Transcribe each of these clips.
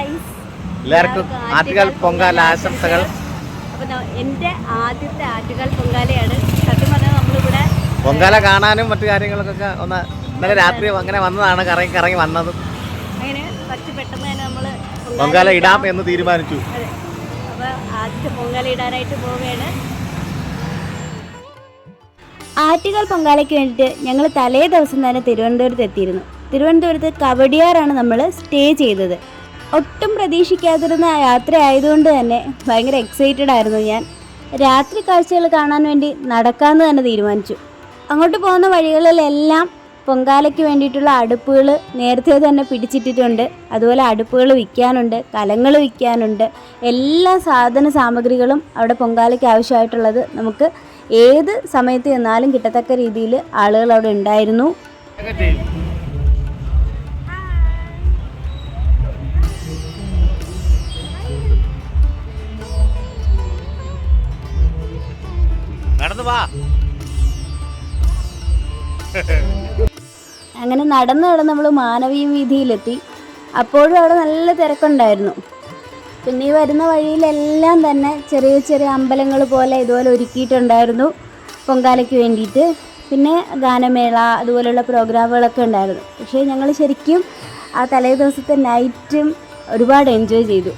Guys എല്ലാവർക്കും ആറ്റുകാൽ പൊങ്കാല ആശംസകൾ. അപ്പൊ എന്റെ എന്റെ ആദ്യത്തെ ആറ്റുകാൽ പൊങ്കാലയാണ്. സത്യം പറഞ്ഞാൽ നമ്മളിവിടെ പൊങ്കാല കാണാനും മറ്റു കാര്യങ്ങൾക്കൊക്കെ ഒന്ന് ഇന്നലെ രാത്രി അങ്ങനെ വന്നതാണ് കറങ്ങി കറങ്ങി വന്നത്. അങ്ങനെ കുറച്ച് പെട്ടെന്ന് തന്നെ നമ്മൾ പൊങ്കാല ഇടാം എന്ന് തീരുമാനിച്ചു. അതെ. അപ്പൊ ആദ്യത്തെ പൊങ്കാല ഇടാനായിട്ട് പോവുകയാണ്. ആറ്റുകാൽ പൊങ്കാലയ്ക്ക് വേണ്ടിയിട്ട് ഞങ്ങൾ തലേ ദിവസം തന്നെ തിരുവനന്തപുരത്ത് എത്തിയിരുന്നു. തിരുവനന്തപുരത്ത് കവടിയാറാണ് നമ്മൾ സ്റ്റേ ചെയ്തത്. ഒട്ടും പ്രതീക്ഷിക്കാതിരുന്ന യാത്ര ആയതുകൊണ്ട് തന്നെ ഭയങ്കര എക്സൈറ്റഡ് ആയിരുന്നു ഞാൻ. രാത്രി കാഴ്ചകൾ കാണാൻ വേണ്ടി നടക്കാമെന്ന് തന്നെ തീരുമാനിച്ചു. അങ്ങോട്ട് പോകുന്ന വഴികളിലെല്ലാം പൊങ്കാലയ്ക്ക് വേണ്ടിയിട്ടുള്ള അടുപ്പുകൾ നേരത്തെ തന്നെ പിടിച്ചിട്ടിട്ടുണ്ട്. അതുപോലെ അടുപ്പുകൾ വിൽക്കാനുണ്ട് കലങ്ങൾ വിൽക്കാനുണ്ട്. എല്ലാ സാധന സാമഗ്രികളും അവിടെ പൊങ്കാലയ്ക്ക് ആവശ്യമായിട്ടുള്ളത് നമുക്ക് ഏത് സമയത്ത് ചെന്നാലും കിട്ടത്തക്ക രീതിയിൽ ആളുകൾ അവിടെ ഉണ്ടായിരുന്നു. നടന്നു വാ. അങ്ങനെ നടന്നു നടന്ന് നമ്മൾ മാനവീയ വീതിയിലെത്തി അപ്പോഴും അവിടെ നല്ല തിരക്കുണ്ടായിരുന്നു. പിന്നെ ഈ വരുന്ന വഴിയിലെല്ലാം തന്നെ ചെറിയ ചെറിയ അമ്പലങ്ങൾ പോലെ ഇതുപോലെ ഒരുക്കിയിട്ടുണ്ടായിരുന്നു പൊങ്കാലയ്ക്ക് വേണ്ടിയിട്ട്. പിന്നെ ഗാനമേള അതുപോലെയുള്ള പ്രോഗ്രാമുകളൊക്കെ ഉണ്ടായിരുന്നു. പക്ഷേ ഞങ്ങൾ ശരിക്കും ആ തലേ ദിവസത്തെ നൈറ്റും ഒരുപാട് എൻജോയ് ചെയ്തു.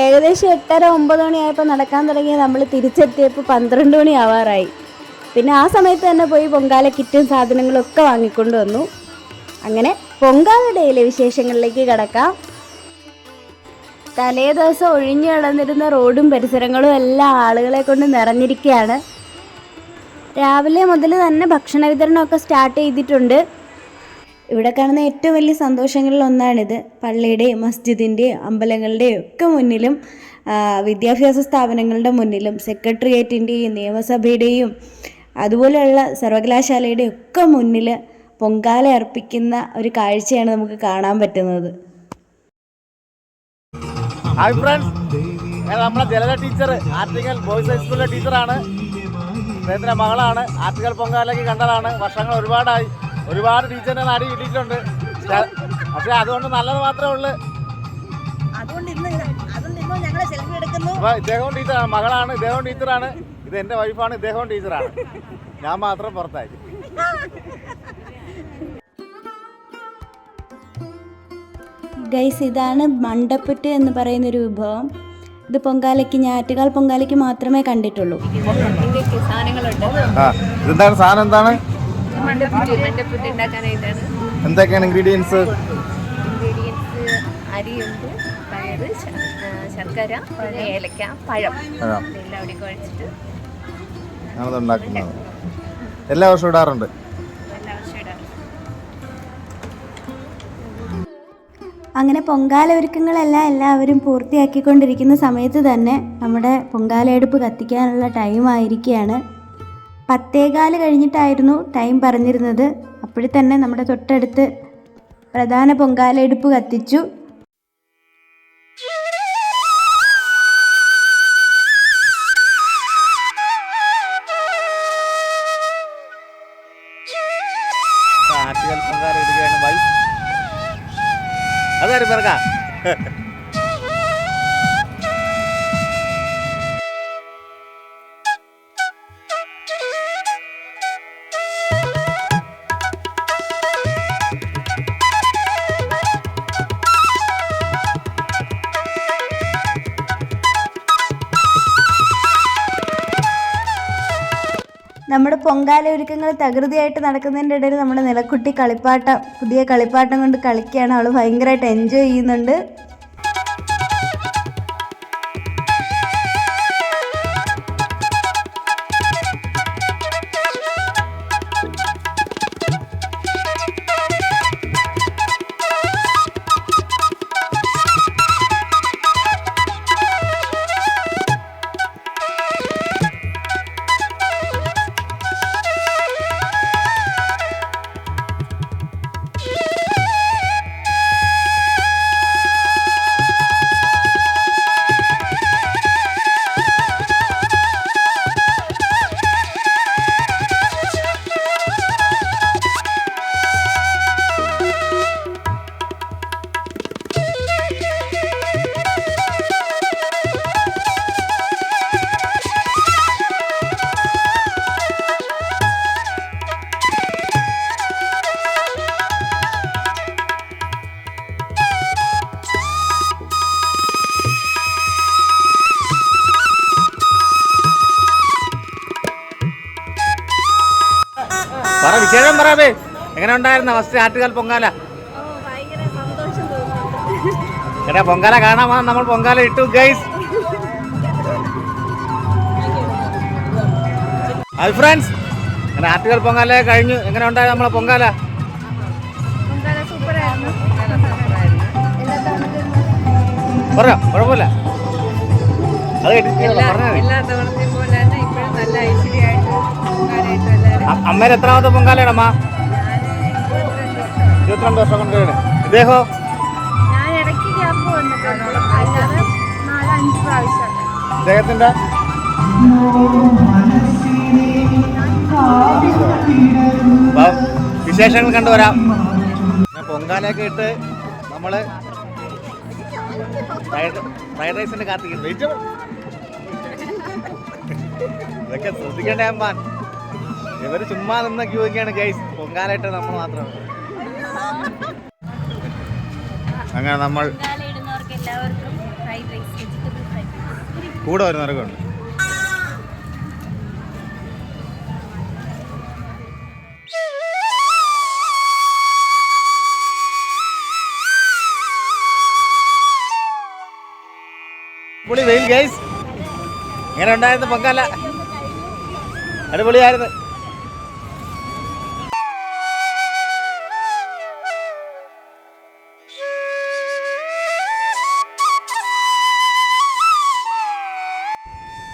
ഏകദേശം എട്ടര ഒമ്പത് മണിയായപ്പോൾ നടക്കാൻ തുടങ്ങി നമ്മൾ തിരിച്ചെത്തിയപ്പോൾ പന്ത്രണ്ട് മണി ആവാറായി. പിന്നെ ആ സമയത്ത് തന്നെ പോയി പൊങ്കാല കിറ്റും സാധനങ്ങളും ഒക്കെ വാങ്ങിക്കൊണ്ട് വന്നു. അങ്ങനെ പൊങ്കാല ഡേയിലെ വിശേഷങ്ങളിലേക്ക് കിടക്കാം. തലേ ദിവസം ഒഴിഞ്ഞു കിടന്നിരുന്ന റോഡും പരിസരങ്ങളും എല്ലാം ആളുകളെ കൊണ്ട് നിറഞ്ഞിരിക്കുകയാണ് രാവിലെ മുതൽ തന്നെ ഭക്ഷണ വിതരണമൊക്കെ സ്റ്റാർട്ട് ചെയ്തിട്ടുണ്ട്. ഇവിടെ കാണുന്ന ഏറ്റവും വലിയ സന്തോഷങ്ങളിൽ ഒന്നാണിത്. പള്ളിയുടെയും മസ്ജിദിന്റെയും അമ്പലങ്ങളുടെയും ഒക്കെ മുന്നിലും വിദ്യാഭ്യാസ സ്ഥാപനങ്ങളുടെ മുന്നിലും സെക്രട്ടേറിയറ്റിന്റെയും നിയമസഭയുടെയും അതുപോലെയുള്ള സർവകലാശാലയുടെയും ഒക്കെ മുന്നിൽ പൊങ്കാല അർപ്പിക്കുന്ന ഒരു കാഴ്ചയാണ് നമുക്ക് കാണാൻ പറ്റുന്നത്. Hi friends. നമ്മളെ ജലത ടീച്ചർ ആർട്ടിക്കൽ ബോയ്സ് ഹൈസ്കൂളിലെ ടീച്ചറാണ്. അദ്ദേഹത്തിന്റെ മകളാണ്. ആർട്ടിക്കൽ പൊങ്കാലയ്ക്ക് കണ്ടതാണ്. വർഷങ്ങൾ ഒരുപാടായി. ഒരുപാട് ടീച്ചറിന്റെ നാടി കിട്ടിയിട്ടുണ്ട്. പക്ഷേ- അതുകൊണ്ട് നല്ലത് മാത്രമേ ഉള്ളു. അതുകൊണ്ട് ഇന്ന് അതുകൊണ്ട് ഇന്ന് ഞങ്ങളെ സെൽഫി എടുക്കുന്നു. ഇദ്ദേഹവും ടീച്ചറാണ് മകളാണ് ഇദ്ദേഹവും ടീച്ചറാണ് ഇത് എന്റെ വൈഫാണ് ഇദ്ദേഹവും ടീച്ചറാണ് ഞാൻ മാത്രം പുറത്തായി. ഗൈസ് ഇതാണ് മണ്ടപ്പുറ്റ് എന്ന് പറയുന്ന ഒരു വിഭവം. ഇത് പൊങ്കാലയ്ക്ക് ഞാറ്റുകാൽ പൊങ്കാലയ്ക്ക് മാത്രമേ കണ്ടിട്ടുള്ളൂ. ഇതെന്താണ് സാധനം എന്താണ്? മണ്ടപ്പുറ്റ് ഉണ്ടാക്കാനായിട്ടാണ് എന്തൊക്കെയാണ് ഇൻഗ്രീഡിയൻസ് ഇൻഗ്രീഡിയൻസ് അരിയുണ്ട് പയറ് ശർക്കര പിന്നെ ഏലക്ക പഴം. എല്ലാം കൂടി കുഴച്ചിട്ട് ഞാനത് ഉണ്ടാക്കുന്നത് എല്ലാ വർഷവും ഇടാറുണ്ട്. അങ്ങനെ പൊങ്കാല ഒരുക്കങ്ങളെല്ലാം എല്ലാവരും പൂർത്തിയാക്കിക്കൊണ്ടിരിക്കുന്ന സമയത്ത് തന്നെ നമ്മുടെ പൊങ്കാലയെടുപ്പ് കത്തിക്കാനുള്ള ടൈം ആയിരിക്കുകയാണ്. പത്തേകാൽ കഴിഞ്ഞിട്ടായിരുന്നു ടൈം പറഞ്ഞിരുന്നത്. അപ്പോഴും തന്നെ നമ്മുടെ തൊട്ടടുത്ത് പ്രധാന പൊങ്കാലയെടുപ്പ് കത്തിച്ചു. പൊങ്കാല ഇടുകയാണ് വൈ. അതാരും നമ്മുടെ പൊങ്കാല ഒരുക്കങ്ങൾ തകൃതിയായിട്ട് നടക്കുന്നതിന്റെ ഇടയിൽ നമ്മുടെ നിലക്കുട്ടി കളിപ്പാട്ടം പുതിയ കളിപ്പാട്ടം കൊണ്ട് കളിക്കുകയാണ്. അവൾ ഭയങ്കരമായിട്ട് എൻജോയ് ചെയ്യുന്നുണ്ട്. വിശേഷം പറയാമേ എങ്ങനെ ഉണ്ടായിരുന്നു അവസ്ഥ? ആറ്റുകാൽ പൊങ്കാല. എടാ പൊങ്കാല കാണാൻ വന്ന് നമ്മൾ പൊങ്കാല ഇട്ടു ഗൈസ് ഹായ് ഫ്രണ്ട്സ് അങ്ങനെ ആറ്റുകാൽ പൊങ്കാല കഴിഞ്ഞു. എങ്ങനെ ഉണ്ടായി നമ്മളെ പൊങ്കാല? പറഞ്ഞോ കുഴപ്പമില്ല. അത് എല്ലാ തവണത്തെയും പോലെ തന്നെ നല്ല ഐശ്വര്യമായിട്ട് പൊങ്കാലയിട്ട് എല്ലാവരും അ- അമ്മേരെ എത്രാമത്തെ പൊങ്കാലയാണ് അമ്മ? ഇരുപത്തിരണ്ട് വർഷം കൊണ്ട് ഇദ്ദേഹം? ഞാൻ ഇടയ്ക്ക് ഗ്യാപ്പ് വന്നിട്ടുണ്ട്. അല്ലാതെ നാലഞ്ച് പ്രാവശ്യം. ഇദ്ദേഹത്തിന്റെ വിശേഷങ്ങൾ കണ്ടുവരാം പൊങ്കാലയൊക്കെ ഇട്ട് നമ്മൾ ഫ്രൈഡ് ഫ്രൈഡ് റൈസിന്റെ കാത്തിരിക്കുന്നു. വെയിറ്റ് ഇതൊക്കെ ശ്രദ്ധിക്കേണ്ട അമ്മാൻ. ഇവർ ചുമ്മാ നിന്ന ക്യൂ ഒക്കെയാണ് ഗൈസ് പൊങ്കാലായിട്ട് നമ്മൾ മാത്രമാണ് അങ്ങനെ നമ്മൾ കൂടെ വരുന്നവരൊക്കെ ഉണ്ട്. പൊളി വെയിൽ ഗൈസ് എങ്ങനെ ഉണ്ടായിരുന്നു പൊങ്കാല? അടിപൊളിയായിരുന്നു.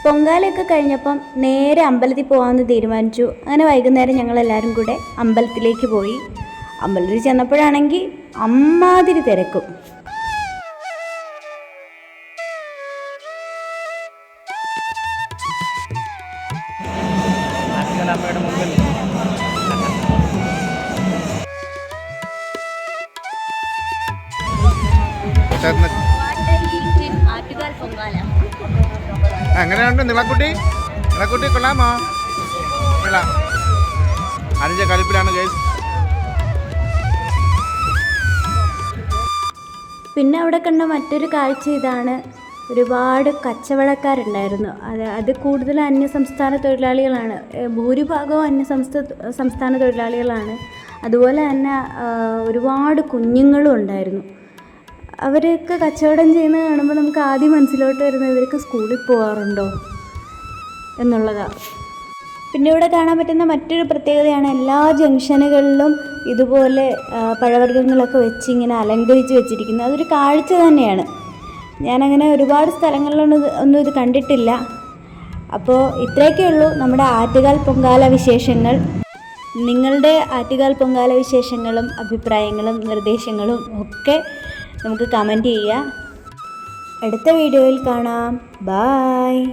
പൊങ്കാലയൊക്കെ കഴിഞ്ഞപ്പം നേരെ അമ്പലത്തിൽ പോകാമെന്ന് തീരുമാനിച്ചു. അങ്ങനെ വൈകുന്നേരം ഞങ്ങൾ എല്ലാവരും കൂടെ അമ്പലത്തിലേക്ക് പോയി. അമ്പലത്തിൽ ചെന്നപ്പോഴാണെങ്കിൽ അമ്മാതിരി തിരക്കും. അമ്മയുടെ മുമ്പിൽ. എങ്ങനെയുണ്ട് നിളക്കുട്ടി? നിളക്കുട്ടി കൊള്ളാമോ? കൊള്ളാം. അഞ്ച കളിപ്പിലാണ് ഗൈസ്. പിന്നെ അവിടെ കണ്ട മറ്റൊരു കാഴ്ച ഇതാണ്. ഒരുപാട് കച്ചവടക്കാരുണ്ടായിരുന്നു. അത് അത് കൂടുതൽ അന്യസംസ്ഥാന തൊഴിലാളികളാണ്. ഭൂരിഭാഗവും അന്യസംസ്ഥാന സംസ്ഥാന തൊഴിലാളികളാണ്. അതുപോലെ തന്നെ ഒരുപാട് കുഞ്ഞുങ്ങളും ഉണ്ടായിരുന്നു. അവരൊക്കെ കച്ചവടം ചെയ്യുന്നത് കാണുമ്പോൾ നമുക്ക് ആദ്യം മനസ്സിലോട്ട് വരുന്നത് ഇവർക്ക് സ്കൂളിൽ പോകാറുണ്ടോ എന്നുള്ളതാണ് പിന്നെ ഇവിടെ കാണാൻ പറ്റുന്ന മറ്റൊരു പ്രത്യേകതയാണ് എല്ലാ ജംഗ്ഷനുകളിലും ഇതുപോലെ പഴവർഗങ്ങളൊക്കെ വെച്ച് ഇങ്ങനെ അലങ്കരിച്ച് വെച്ചിരിക്കുന്നത്. അതൊരു കാഴ്ച തന്നെയാണ്. ഞാനങ്ങനെ ഒരുപാട് സ്ഥലങ്ങളിലൊന്നും ഒന്നും ഇത് കണ്ടിട്ടില്ല. അപ്പോൾ ഇത്രയൊക്കെ ഉള്ളൂ നമ്മുടെ ആറ്റുകാൽ പൊങ്കാല വിശേഷങ്ങൾ. നിങ്ങളുടെ ആറ്റുകാൽ പൊങ്കാല വിശേഷങ്ങളും അഭിപ്രായങ്ങളും നിർദ്ദേശങ്ങളും ഒക്കെ നമുക്ക് കമന്റ് ചെയ്യുക. അടുത്ത വീഡിയോയിൽ കാണാം. ബായ്